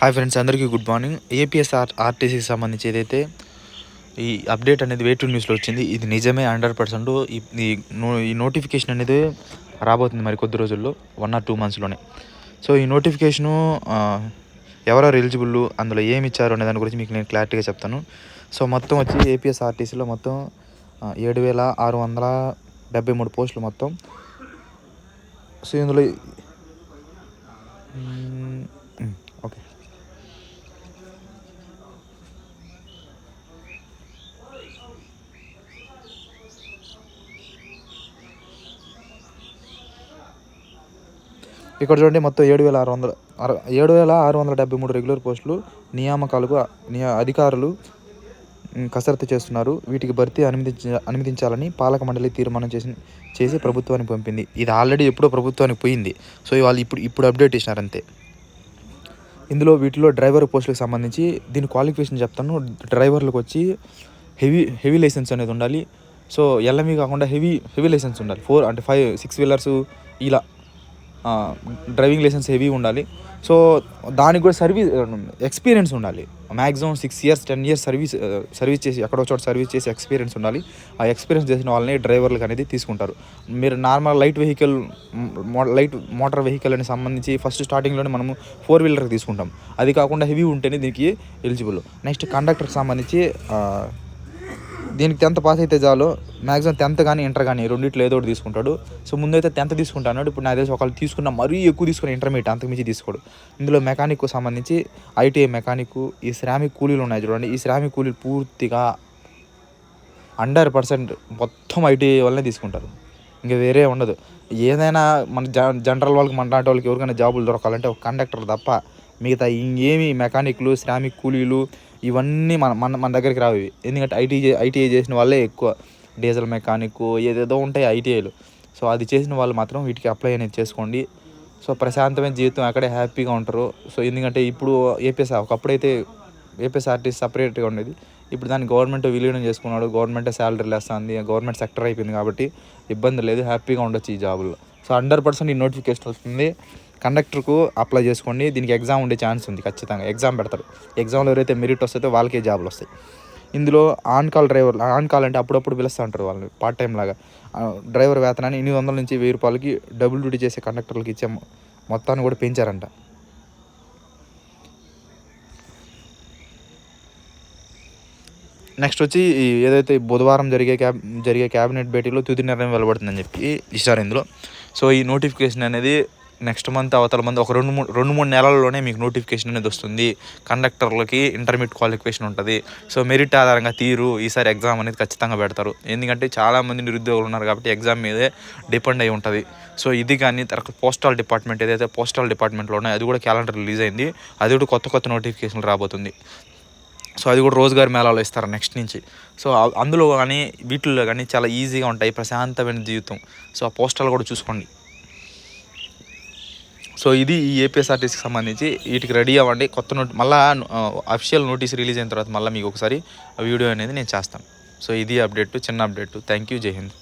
Hi friends అందరికీ good morning ఏపీఎస్ఆర్ ఆర్టీసీకి సంబంధించి ఏదైతే ఈ అప్డేట్ అనేది వే టూ న్యూస్లో వచ్చింది ఇది నిజమే హండ్రెడ్ పర్సెంట్ ఈ ఈ నోటిఫికేషన్ అనేది రాబోతుంది మరి కొద్ది రోజుల్లో వన్ ఆర్ టూ మంత్స్లోనే సో ఈ నోటిఫికేషను ఎవరెవరు ఎలిజిబుల్ అందులో ఏమి ఇచ్చారు అనే దాని గురించి మీకు నేను క్లారిటీగా చెప్తాను. సో మొత్తం వచ్చి ఏపీఎస్ ఆర్టీసీలో మొత్తం ఏడు వేల ఆరు వందల డెబ్బై మూడు పోస్టులు మొత్తం. సో ఇందులో ఇక్కడ చూడండి మొత్తం ఏడు వేల ఆరు వందల ఏడు వేల ఆరు వందల డెబ్బై మూడు రెగ్యులర్ పోస్టులు నియామకాలకు నియా అధికారులు కసరత్తు చేస్తున్నారు. వీటికి భర్తీ అనుమతించ అనుమతించాలని పాలక మండలి తీర్మానం చేసి చేసి ప్రభుత్వానికి పంపింది. ఇది ఆల్రెడీ ఎప్పుడో ప్రభుత్వానికి పోయింది. సో వాళ్ళు ఇప్పుడు ఇప్పుడు అప్డేట్ ఇచ్చినారు అంతే. ఇందులో వీటిలో డ్రైవర్ పోస్టులకు సంబంధించి దీని క్వాలిఫికేషన్ చెప్తాను. డ్రైవర్లకు వచ్చి హెవీ హెవీ లైసెన్స్ అనేది ఉండాలి. సో ఎల్ఎంఈ కాకుండా హెవీ హెవీ లైసెన్స్ ఉండాలి. ఫోర్ అంటే ఫైవ్ సిక్స్ వీలర్స్ ఇలా డ్రైవింగ్ లైసెన్స్ హెవీ ఉండాలి. సో దానికి కూడా సర్వీస్ ఎక్స్పీరియన్స్ ఉండాలి. Maximum six years ten years service service చేసి ఎక్కడో చోట సర్వీస్ చేసి ఎక్స్పీరియన్స్ ఉండాలి. ఆ ఎక్స్పీరియన్స్ చేసిన వాళ్ళని డ్రైవర్లకు అనేది తీసుకుంటారు. మీరు normal light vehicle light motor vehicle అని సంబంధించి ఫస్ట్ స్టార్టింగ్లోనే మనము ఫోర్ వీలర్కి తీసుకుంటాం. అది కాకుండా హెవీ ఉంటేనే దీనికి ఎలిజిబుల్. నెక్స్ట్ కండక్టర్కి సంబంధించి దీనికి టెన్త్ పాస్ అయితే చాలు. మ్యాక్సిమం టెన్త్ కానీ ఇంటర్ కానీ రెండిట్లో ఏదో ఒకటి తీసుకుంటాడు. సో ముందైతే టెన్త్ తీసుకుంటాడు ఇప్పుడు నా తెలిసి ఒకళ్ళు తీసుకున్న మరీ ఎక్కువ తీసుకుని ఇంటర్మీడియట్ అంతకుమించి తీసుకోడు. ఇందులో మెకానిక్ సంబంధించి ఐటీఐ మెకానిక్ ఈ శ్రామిక్ కూలీలు ఉన్నాయి చూడండి. ఈ శ్రామిక్ కూలీలు పూర్తిగా హండ్రెడ్ పర్సెంట్ మొత్తం ఐటీఐ వల్లనే తీసుకుంటారు. ఇంకా వేరే ఉండదు. ఏదైనా మన జ జనరల్ వాళ్ళకి మన లాంటి వాళ్ళకి ఎవరికైనా జాబులు దొరకాలంటే ఒక కండక్టర్ తప్ప మిగతా ఇంకేమి మెకానిక్లు శ్రామిక్ కూలీలు ఇవన్నీ మన మన మన దగ్గరికి రావు ఇవి. ఎందుకంటే ఐటీ ఐటీఐ చేసిన వాళ్ళే ఎక్కువ. డీజిల్ మెకానిక్ ఏదేదో ఉంటాయి ఐటీఐలు. సో అది చేసిన వాళ్ళు మాత్రం వీటికి అప్లై అనేది చేసుకోండి. సో ప్రశాంతమైన జీవితం అక్కడే హ్యాపీగా ఉంటారు. సో ఎందుకంటే ఇప్పుడు ఏపీఎస్ ఒకప్పుడైతే ఏపీఎస్ఆర్టీ సపరేట్గా ఉండేది. ఇప్పుడు దాన్ని గవర్నమెంట్ విలీనం చేసుకున్నాడు. గవర్నమెంట్ శాలరీలు వేస్తుంది గవర్నమెంట్ సెక్టర్ అయిపోయింది కాబట్టి ఇబ్బంది లేదు. హ్యాపీగా ఉండొచ్చు ఈ జాబుల్లో. సో హండ్రెడ్ పర్సెంట్ ఈ నోటిఫికేషన్ వస్తుంది. కండక్టర్కు అప్లై చేసుకోండి. దీనికి ఎగ్జామ్ ఉండే ఛాన్స్ ఉంది ఖచ్చితంగా. ఎగ్జామ్ పెడతారు. ఎగ్జామ్లో ఎవరైతే మెరిట్ వస్తుందో వాళ్ళకే జాబులు వస్తాయి. ఇందులో on call driver on call అంటే అప్పుడప్పుడు పిలుస్తూ ఉంటారు వాళ్ళని పార్ట్ టైం లాగా. డ్రైవర్ వేతనాన్ని ఎనిమిది వందల నుంచి వెయ్యి రూపాయలకి డబుల్ డ్యూటీ చేసే కండక్టర్లకు ఇచ్చే మొత్తాన్ని కూడా పెంచారంట. నెక్స్ట్ వచ్చి ఏదైతే బుధవారం జరిగే క్యాబ్ జరిగే క్యాబినెట్ భేటీలో తుది నిర్ణయం వెలువడుతుందని చెప్పి ఇచ్చారు ఇందులో సో ఈ నోటిఫికేషన్ అనేది నెక్స్ట్ మంత్ అవతల మంత్ ఒక రెండు మూడు రెండు మూడు నెలల్లోనే మీకు నోటిఫికేషన్ అనేది వస్తుంది. కండక్టర్లకి ఇంటర్మీడియట్ క్వాలిఫికేషన్ ఉంటుంది. సో మెరిట్ ఆధారంగా తీరు ఈసారి ఎగ్జామ్ అనేది ఖచ్చితంగా పెడతారు. ఎందుకంటే చాలామంది నిరుద్యోగులు ఉన్నారు కాబట్టి ఎగ్జామ్ మీదే డిపెండ్ అయి ఉంటుంది. సో ఇది కానీ తర్వాత పోస్టల్ డిపార్ట్మెంట్ ఏదైతే పోస్టల్ డిపార్ట్మెంట్లో ఉన్నాయో అది కూడా క్యాలెండర్ రిలీజ్ అయింది. అది కూడా కొత్త కొత్త నోటిఫికేషన్లు రాబోతుంది. సో అది కూడా రోజుగారి మేళాలో ఇస్తారు నెక్స్ట్ నుంచి? సో అందులో కానీ వీటిల్లో కానీ చాలా ఈజీగా ఉంటాయి. ప్రశాంతమైన జీవితం. సో ఆ పోస్టల్ కూడా చూసుకోండి. సో ఇది ఈ ఏపీఎస్ఆర్టీసీకి సంబంధించి వీటికి రెడీ అవ్వండి. కొత్త నోట్ మళ్ళీ అఫిషియల్ నోటీస్ రిలీజ్ అయిన తర్వాత మళ్ళీ మీకు ఒకసారి ఆ వీడియో అనేది నేను చేస్తాను. సో ఇది అప్డేట్ చిన్న అప్డేట్ థ్యాంక్ యూ జై హింద్